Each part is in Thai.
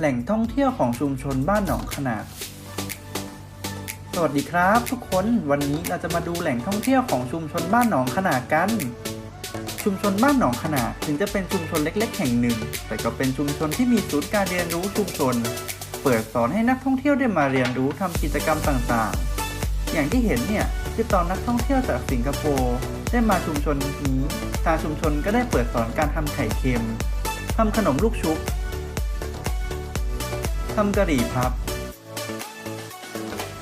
แหล่งท่องเที่ยวของชุมชนบ้านหนองขนาด สวัสดีครับ ทุกคนวันนี้เราจะมาดูแหล่งท่องเที่ยวของชุมชนบ้านหนองขนาดกัน ชุมชนบ้านหนองขนาดถึงจะเป็นชุมชนเล็ก ๆ แห่งหนึ่ง แต่ก็เป็นชุมชนที่มีศูนย์การเรียนรู้ชุมชน เปิดสอนให้นักท่องเที่ยวได้มาเรียนรู้ทำกิจกรรมต่างๆ อย่างที่เห็นเนี่ยคือตอนนักท่องเที่ยวจากสิงคโปร์ได้มาชุมชนนี้ทางชุมชนก็ได้เปิดสอนการทำไข่เค็มทำขนมลูกชุบ ทำกะหรี่พับ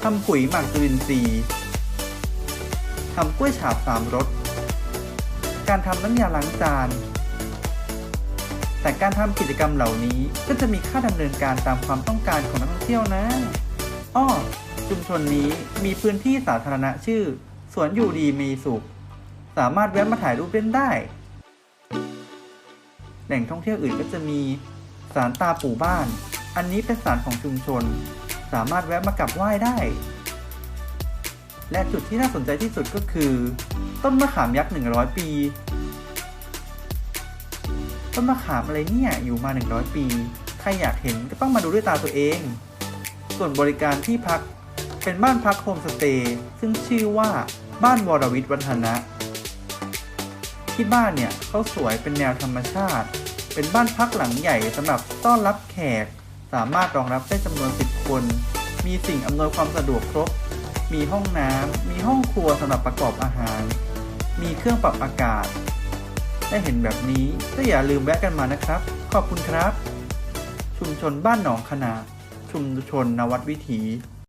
ทำปุ๋ยหมักจุลินทรีย์ ทำกล้วยฉาบสามรส การทำน้ำยาล้างจาน แต่การทำกิจกรรมเหล่านี้ก็จะมีค่าดำเนินการตามความต้องการของนักท่องเที่ยวนะ อ้อ ชุมชนนี้มีพื้นที่สาธารณะชื่อ สวนอยู่ดีมีสุข สามารถแวะมาถ่ายรูปเล่นได้ แหล่งท่องเที่ยวอื่นก็จะมีศาลตาปู่บ้าน อันนี้เป็นศาลของชุมชน สามารถแวะมากราบไหว้ได้ และจุดที่น่าสนใจที่สุดก็คือ ต้นมะขามยักษ์ 100 ปี ต้นมะขามอะไรเนี่ยอยู่มา 100 ปี ใครอยากเห็นก็ต้องมาดูด้วยตาตัวเอง ส่วนบริการที่พักเป็นบ้านพักโฮมสเตย์ซึ่งชื่อว่าบ้านวรวิทย์วัฒนะ ที่บ้านเนี่ยเขาสวยเป็นแนวธรรมชาติ เป็นบ้านพักหลังใหญ่สำหรับต้อนรับแขกามารถรองรับได้จำนวน 10 คน มีสิ่งอำนวยความสะดวกครบ มีห้องน้ำ มีห้องครัวสำหรับประกอบอาหาร มีเครื่องปรับอากาศ ได้เห็นแบบนี้ก็อย่าลืมแวะกันมานะครับ ขอบคุณครับ ชุมชนบ้านหนองขนา ชุมชนนวัดวิถี